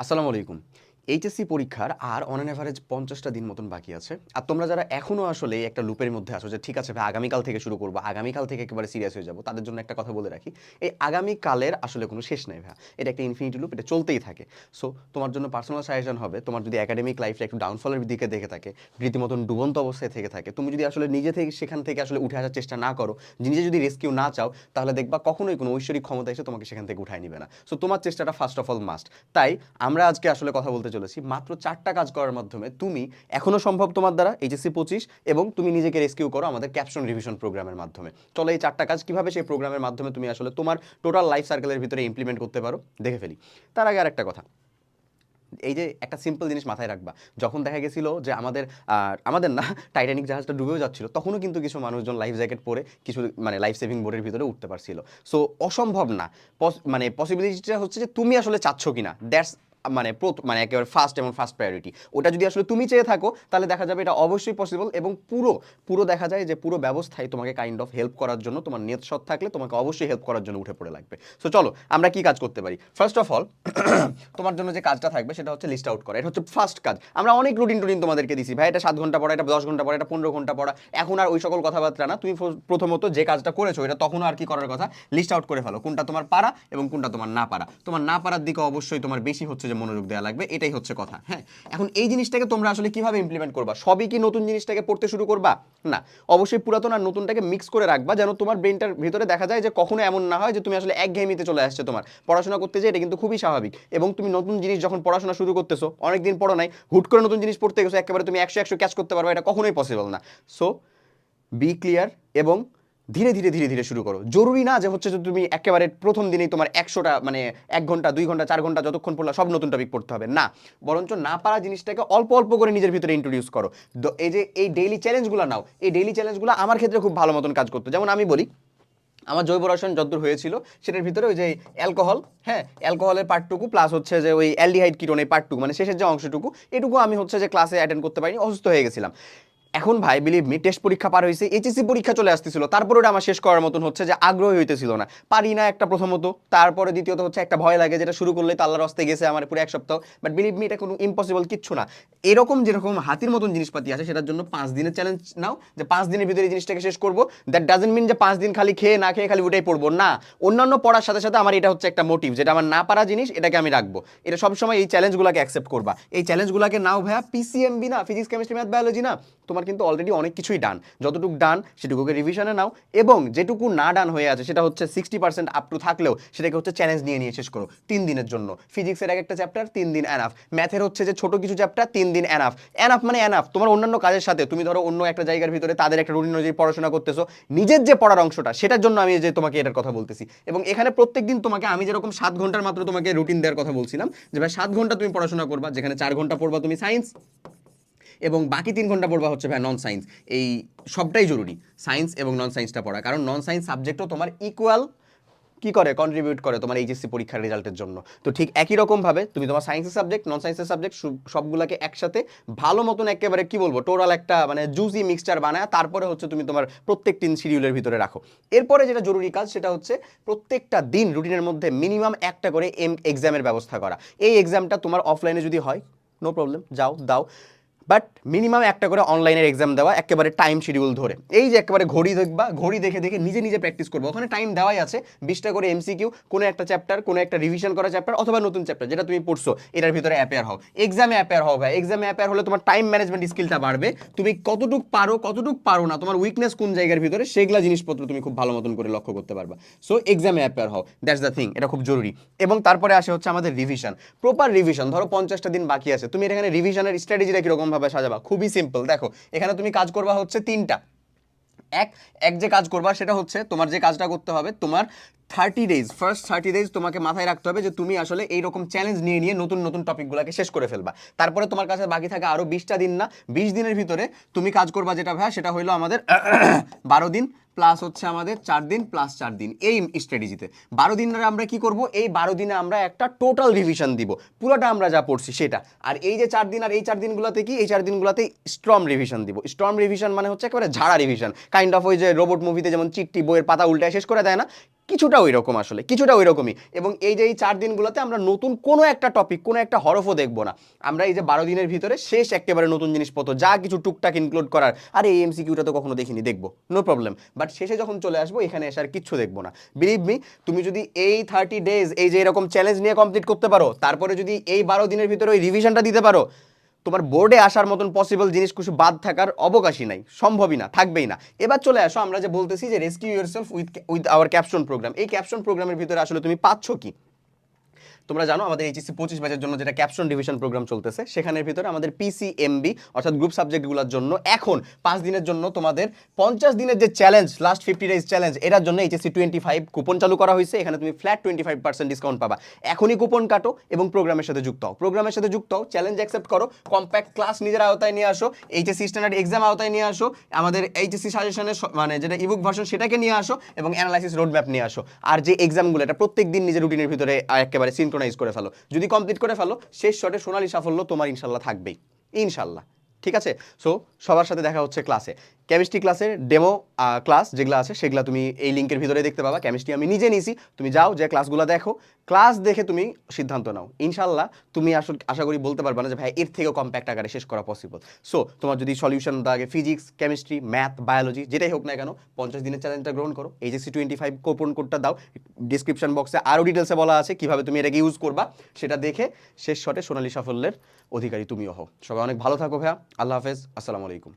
আসসালামু আলাইকুম। এইচএসসি পরীক্ষার আর অন অ্যান অ্যাভারেজ পঞ্চাশটা দিন মতন বাকি আছে। আর তোমরা যারা এখনও আসলে একটা লুপের মধ্যে আসো যে, ঠিক আছে ভাই, আগামীকাল থেকে শুরু করব, আগামীকাল থেকে একেবারে সিরিয়াস হয়ে যাব, তাদের জন্য একটা কথা বলে রাখি, এই আগামীকালের আসলে কোনো শেষ নেই ভাই এটা একটা ইনফিনিটি লুপ এটা চলতেই থাকে। সো তোমার জন্য পার্সোনাল সাজেশন হবে, তোমার যদি একাডেমিক লাইফটা একটু ডাউনফলের দিকে দেখে থাকে, রীতিমতন ডুবন্ত অবস্থায় থেকে থাকে, তুমি যদি আসলে নিজে থেকে, সেখান থেকে আসলে উঠে আসার চেষ্টা না করো, নিজে যদি রেস্কিউ না চাও, তাহলে দেখবা কখনোই কোনো ঐশ্বরিক ক্ষমতা এসে তোমাকে সেখান থেকে উঠায় নিবে না। সো তোমার চেষ্টাটা ফার্স্ট অফ অল মাস্ট তাই আমরা আজকে আসলে কথা বলতে চলেছি, মাত্র চারটা কাজ করার মাধ্যমে তুমি এখনও সম্ভব তোমার দ্বারা এইচএসসি পঁচিশ এবং তুমি নিজেকে রেস্কিউ করো আমাদের ক্যাপশন রিভিশন প্রোগ্রামের মাধ্যমে। চলো এই চারটা কাজ কীভাবে সেই প্রোগ্রামের মাধ্যমে তুমি আসলে তোমার টোটাল লাইফ সার্কেলের ভিতরে ইমপ্লিমেন্ট করতে পারো, দেখে ফেলি। তার আগে আর একটা কথা। এই যে একটা সিম্পল জিনিস মাথায় রাখবা, যখন দেখা গেছিল যে আমাদের আমাদের না টাইটানিক জাহাজটা ডুবেও যাচ্ছিল, তখনও কিন্তু কিছু মানুষজন লাইফ জ্যাকেট পরে কিছু মানে লাইফ সেভিং বোর্ডের ভিতরে উঠতে পারছিল। সো অসম্ভব না। মানে পসিবিলিটিটা হচ্ছে যে তুমি আসলে চাচ্ছ কিনা। দ্যাটস মানে মানে একেবারে ফার্স্ট এবং ফার্স্ট প্রায়োরিটি ওটা যদি আসলে তুমি চেয়ে থাকো, তাহলে দেখা যাবে এটা অবশ্যই পসিবল এবং পুরো পুরো দেখা যায় যে পুরো ব্যবস্থায় তোমাকে কাইন্ড অফ হেল্প করার জন্য, তোমার নিয়ত সৎ থাকলে তোমাকে অবশ্যই হেল্প করার জন্য উঠে পড়ে লাগবে। সো চলো, আমরা কি কাজ করতে পারি? ফার্স্ট অফ অল তোমার জন্য যে কাজটা থাকবে, সেটা হচ্ছে লিস্ট আউট করা। এটা হচ্ছে ফার্স্ট কাজ। আমরা অনেক রুটিন টুটিন তোমাদেরকে দিছি। ভাই, এটা সাত ঘণ্টা পড়া, এটা দশ ঘণ্টা পড়া, এটা পনেরো ঘণ্টা পড়া। এখন আর ওই সকল কথাবার্তা না। তুমি প্রথমত যে কাজটা করেছ, এটা তখন আর কি করার কথা? লিস্ট আউট করে ফেলো। কোনটা তোমার পারা এবং কোনটা তোমার না পারা। তোমার না পারার দিকে অবশ্যই তোমার বেশি হচ্ছে যে মনোযোগ দেওয়া লাগবে, এটাই হচ্ছে কথা হ্যাঁ? এখন এই জিনিসটাকে তোমরা আসলে কীভাবে ইমপ্লিমেন্ট করবা? সবই কি নতুন জিনিসটাকে পড়তে শুরু করবা? না, অবশ্যই পুরাতন আর নতুনটাকে মিক্স করে রাখবা যেন তোমার ব্রেনটার ভিতরে দেখা যায় যে কখনো এমন না হয় যে তুমি আসলে এক ঘেমিতে চলে আসছে তোমার। পড়াশোনা করতে যে এটা কিন্তু খুবই স্বাভাবিক এবং তুমি নতুন জিনিস যখন পড়াশোনা শুরু করতেছো, অনেকদিন পড়ো নাই, হুট করে নতুন জিনিস পড়তে গেছো, একেবারে তুমি একশো একশো ক্যাচ করতে পারবে, এটা কখনোই পসিবল না। সো বি ক্লিয়ার এবং ধীরে ধীরে ধীরে ধীরে শুরু করো। জরুরি না যে হচ্ছে যে তুমি একেবারে প্রথম দিনেই তোমার একশোটা মানে এক ঘণ্টা, দুই ঘণ্টা, চার ঘণ্টা যতক্ষণ পড়লা সব নতুন টপিক পড়তে হবে। না, বরঞ্চ না পারা জিনিসটাকে অল্প অল্প করে নিজের ভিতরে ইন্ট্রোডিউস করো। এই যে, এই ডেইলি চ্যালেঞ্জগুলো নাও, এই ডেইলি চ্যালেঞ্জগুলো আমার ক্ষেত্রে খুব ভালো মতন কাজ করতো। যেমন আমি বলি, আমার জৈব রসায়ন যতদূর হয়েছিল, সেটার ভিতরে ওই যে অ্যালকোহল হ্যাঁ অ্যালকোহলের পার্টটুকু প্লাস হচ্ছে যে ওই অ্যালডিহাইড কিটোন এই পার্টটুকু মানে শেষের যে অংশটুকু, এটুকু আমি হচ্ছে যে ক্লাসে অ্যাটেন্ড করতে পারিনি, অসুস্থ হয়ে গেছিলাম। এখন ভাই বিলিভ মি টেস্ট পরীক্ষা পার হয়েছে এইচএসসি পরীক্ষা চলে আসতেছিল। তারপরে ওটা আমার শেষ করার মতন হচ্ছে যে আগ্রহী হইতেছিল না। পারি না একটা প্রথমত। তারপরে দ্বিতীয়ত হচ্ছে একটা ভয় লাগে যেটা শুরু করলে তো আল্লাহর রাস্তায় গেছে আমার পুরো এক সপ্তাহ। বাট বিলিভ মি এটা কোনো ইম্পসিবল কিচ্ছু না। এরকম যেরকম হাতির মতন জিনিসপাতি আছে, সেটার জন্য পাঁচ দিনের চ্যালেঞ্জ নাও। যে পাঁচ দিনের ভিতরে এই জিনিসটাকে শেষ করব দ্যাট ডাজেন্ট মিন যে পাঁচ দিন খালি খেয়ে না খেয়ে খালি ওটাই পড়ব। না, অন্যান্য পড়ার সাথে সাথে আমার এটা হচ্ছে একটা মোটিভ যেটা আমার না পারা জিনিস, এটাকে আমি রাখব। এটা সবসময় এই চ্যালেঞ্জগুলোকে অ্যাকসেপ্ট করবা। এই চ্যালেঞ্জগুলোকে নাও ভাইয়া পিসিএমবি না ফিজিক্স কেমিস্ট্রি ম্যাথ বায়োলজি না। তোমার কিন্তু অলরেডি অনেক কিছুই ডান যতটুকু ডান সেটুকুকে রিভিশনে নাও এবং যেটুকু না ডান হয়ে আছে, সেটা হচ্ছে সিক্সটি পার্সেন্ট আপ টু থাকলেও সেটাকে হচ্ছে চ্যালেঞ্জ নিয়ে নিয়ে শেষ করো, তিন দিনের জন্য। ফিজিক্সের এক একটা চ্যাপ্টার তিন দিন অ্যানাফ ম্যাথের হচ্ছে যে ছোট কিছু চ্যাপ্টার তিন দিন অ্যানাফ অ্যানাফ মানে অ্যানাফ তোমার অন্যান্য কাজের সাথে, তুমি ধরো অন্য একটা জায়গার ভিতরে তাদের একটা রুটিন অনুযায়ী পড়াশোনা করতেছো, নিজের যে পড়ার অংশটা, সেটার জন্য আমি যে তোমাকে এটার কথা বলতেছি। এবং এখানে প্রত্যেক দিন তোমাকে আমি যেরকম সাত ঘণ্টার মাত্র তোমাকে রুটিন দেওয়ার কথা বলছিলাম, যে ভাই সাত ঘণ্টা তুমি পড়াশোনা করবা, যেখানে চার ঘণ্টা পড়বা তুমি সায়েন্স এবং বাকি তিন ঘণ্টা পড়বা হচ্ছে ভাই নন সায়েন্স এই সবটাই জরুরি সায়েন্স এবং নন সায়েন্সটা পড়া। কারণ নন সায়েন্স সাবজেক্টও তোমার ইকুয়াল কি করে? কন্ট্রিবিউট করে তোমার এইচএসসি পরীক্ষার রেজাল্টের জন্য। তো ঠিক একই রকমভাবে তুমি তোমার সায়েন্সের সাবজেক্ট নন সায়েন্সের সাবজেক্ট সবগুলোকে একসাথে ভালো মতন একেবারে কি বলব? টোটাল একটা মানে জুসি মিক্সচার বানায়, তারপরে হচ্ছে তুমি তোমার প্রত্যেক দিন শিডিউলের ভিতরে রাখো। এরপরে যেটা জরুরি কাজ, সেটা হচ্ছে প্রত্যেকটা দিন রুটিনের মধ্যে মিনিমাম একটা করে এম এক্সামের ব্যবস্থা করা। এই এক্সামটা তোমার অফলাইনে যদি হয় নো প্রবলেম যাও, দাও। বাট মিনিমাম একটা করে অনলাইনের এক্সাম দেওয়া, একেবারে টাইম শিডিউল ধরে। এই যে একেবারে ঘড়ি দেখবা, ঘড়ি দেখে দেখে নিজে নিজে প্র্যাকটিস করব। ওখানে টাইম দেওয়াই আছে, বিশটা করে এমসিকিউ কোনো একটা চ্যাপ্টার কোনো একটা রিভিশন করা চ্যাপ্টার অথবা নতুন চ্যাপ্টার যেটা তুমি পড়ছো, এটার ভিতরে অ্যাপেয়ার হও। এক্সামে অ্যাপেয়ার হও ভাই। এক্সামে অ্যাপেয়ার হলে তোমার টাইম ম্যানেজমেন্ট স্কিলটা বাড়বে। তুমি কতটুক পারো কতটুক পারো না, তোমার উইকনেস কোন জায়গার ভিতরে, সেগুলা জিনিসপত্র তুমি খুব ভালো মতন করে লক্ষ্য করতে পারবা। সো এক্সামে অ্যাপেয়ার হও। দ্যাটস দ্য থিং এটা খুব জরুরি। এবং তারপরে আসে হচ্ছে আমাদের রিভিশন প্রপার রিভিশন ধরো পঞ্চাশটা দিন বাকি আছে। তুমি এখানে রিভিশনের স্ট্র্যাটেজিটা কীরকম ভাবে সাজাবা। খুবই সিম্পল দেখো, এখানে তুমি কাজ করবা হচ্ছে তিনটা। এক এক যে কাজ করবা সেটা হচ্ছে তোমার যে কাজটা করতে হবে, তোমার thirty days first thirty days তোমাকে মাথায় রাখতে হবে যে তুমি আসলে এইরকম চ্যালেঞ্জ নিয়ে নিয়ে নতুন নতুন টপিকগুলোকে শেষ করে ফেলবা। তারপরে তোমার কাছে বাকি থাকে আরও বিশটা দিন না, বিশ দিনের ভিতরে তুমি কাজ করবা যেটা ভাই সেটা হইল আমাদের বারো দিন প্লাস হচ্ছে আমাদের চার দিন প্লাস চার দিন, এই স্ট্র্যাটেজিতে বারো দিনের আমরা কি করব? এই বারো দিনে আমরা একটা টোটাল রিভিশন দিব। পুরোটা আমরা যা পড়ছি সেটা। আর এই যে চার দিন আর এই চার দিনগুলোতে কি? এই চার দিনগুলোতে স্ট্রম রিভিশন দিব। স্ট্রম রিভিশন মানে হচ্ছে একেবারে ঝাড়া রিভিশন কাইন্ড অফ ওই যে রোবট মুভিতে যেমন চিট্টি বইয়ের পাতা উল্টায় শেষ করে দেয় না? কিছুটা ওই রকম আসলে, কিছুটা ওই রকমই এবং এই যে এই চার দিনগুলোতে আমরা নতুন কোনো একটা টপিক কোনো একটা হরফও দেখব না। আমরা এই যে বারো দিনের ভিতরে শেষ একেবারে নতুন জিনিসপত্র, যা কিছু টুকটাক ইনক্লুড করার, আরে এই এমসিকিউটা তো কখনো দেখিনি, দেখব নো প্রবলেম বাট শেষে যখন চলে আসব, এখানে এসে আর কিচ্ছু দেখব না। বিলিভ মি তুমি যদি এই থার্টি ডেজ এই যে এরকম চ্যালেঞ্জ নিয়ে কমপ্লিট করতে পারো, তারপরে যদি এই বারো দিনের ভিতরে ওই রিভিশনটা দিতে পারো তোমার বোর্ডে আসার মতন পসিবল জিনিস কিছু বাদ থাকার অবকাশই নাই। সম্ভবই না, থাকবেই না। এবার চলে আসো, আমরা যে বলতেছি যে rescue yourself with with our caption program এই ক্যাপশন প্রোগ্রামের ভিতরে আসলে তুমি পাচ্ছ কি? তোমরা জানো আমাদের এইচএসসি পঁচিশ ব্যাচের জন্য যেটা ক্যাপশন ডিভিশন প্রোগ্রাম চলতেছে, সেখানের ভিতরে আমাদের পিসিএমবি অর্থাৎ গ্রুপ সাবজেক্টগুলোর জন্য এখন পাঁচ দিনের জন্য তোমাদের পঞ্চাশ দিনের যে challenge last fifty days challenge এটার জন্য এইচএসসি টোয়েন্টি ফাইভ কুপন চালু করা হয়েছে, এখানে তুমি flat twenty five percent discount পাবা। এখনই কুপন কাটো এবং প্রোগ্রামের সাথে যুক্ত হও। প্রোগ্রামের সাথে যুক্ত হও চ্যালেঞ্জ অ্যাকসেপ্ট করো কম্প্যাক্ট ক্লাস নিজের আওতায় নিয়ে আসো, এইচএসসি স্ট্যান্ডার্ড এক্সাম আওতায় নিয়ে আসো, আমাদের এইচএসসি সাজেশনের মানে যেটা ইবুক ভার্সন সেটাকে নিয়ে আসো এবং অ্যানালাইসিস রোড ম্যাপ নিয়ে আসো। আর যে এক্সামগুলো এটা প্রত্যেক দিন নিজের রুটিনের ভিতরে একেবারে সিনক্রোনাইজ করে ফেলো। যদি কমপ্লিট করে ফেলো, শেষ শটে সোনালি সাফল্য তোমার ইনশাল্লাহ থাকবেই। ইনশাল্লাহ। ঠিক আছে? সো সবার সাথে দেখা হচ্ছে ক্লাসে কেমিস্ট্রি ক্লাসের ডেমো ক্লাস যেগুলো আছে, সেগুলো তুমি এই লিঙ্কের ভিতরে দেখতে পাবা। কেমিস্ট্রি আমি নিজে নিয়েছি তুমি যাও, যে ক্লাসগুলো দেখো ক্লাস দেখে তুমি সিদ্ধান্ত নাও। ইনশাল্লাহ তুমি আসল, আশা করি বলতে পারবে না যে, ভাই, এর থেকেও কম্প্যাক্ট আকারে শেষ করা পসিবল সো তোমার যদি সলিউশন লাগে ফিজিক্স কেমিস্ট্রি ম্যাথ বায়োলজি যেটাই হোক না কেন, পঞ্চাশ দিনের চ্যালেঞ্জটা গ্রহণ করো। এইচএসসি টোয়েন্টি ফাইভ কোপন কোডটা দাও। ডিসক্রিপশন বক্সে আরও ডিটেলসে বলা আছে কীভাবে তুমি এটাকে ইউজ করবা। সেটা দেখে শেষ শটে সোনালী সাফল্যের অধিকারী তুমিও হও। সবাই অনেক ভালো থাকো ভাইয়া। আল্লাহ হাফেজ। আসসালামু আলাইকুম।